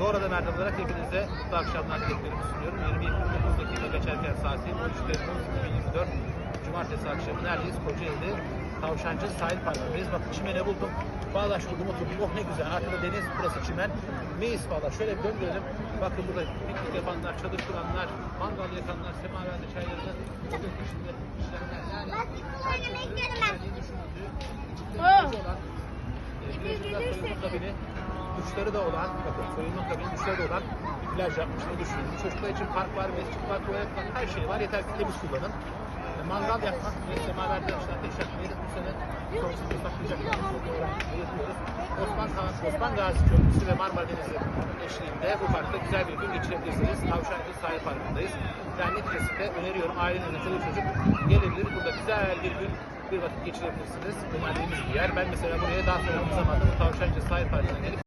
Doğru da merhaba olarak hepinize mutlu akşamlar dileklerimi sunuyorum. 22.29 dakika geçerken saati 13 Temmuz 2024 Cumartesi akşamı neredeyiz? Kocaeli'de Tavşancı Sahil Parkı'ndayız. Bakın çimene buldum. Bağdaş buldum oturdum. Oh ne güzel. Arkada deniz, burası çimen. Meis valla. Şöyle bir döndürelim. Bakın burada piknik yapanlar, çadır kuranlar, mangal yakanlar, semarende çaylarını bugün içinde işleyenler. Yani Bak futbol oynamayı istiyorum ben. Oh. ihtiyacı duşları da olan, bakın soyunma kabini, duşları da olan bir plaj yapmışlar düşünün. Çocuklar için park var, mescit var, tuvalet var, her şey var. Yeter ki temiz kullanın. E, Mangal yapmak ve semaverde işte ateş yakmayı da bu sene yasaklayacaklarımız olarak yapıyoruz. Osman, Kağan, Osman Gazi Köprüsü ve Marmara Denizi eşliğinde bu parkta güzel bir gün geçirebilirsiniz. Tavşancı Sahil Parkı'ndayız. Yani kesinlikle öneriyorum. Ailenin çoluk çocuk gelebilir. Burada güzel bir gün bir vakit geçirebilirsiniz. Önerdiğimiz bir yer. Ben mesela buraya daha sonra bu zamanda bu Tavşancı Sahil Parkı'na gelip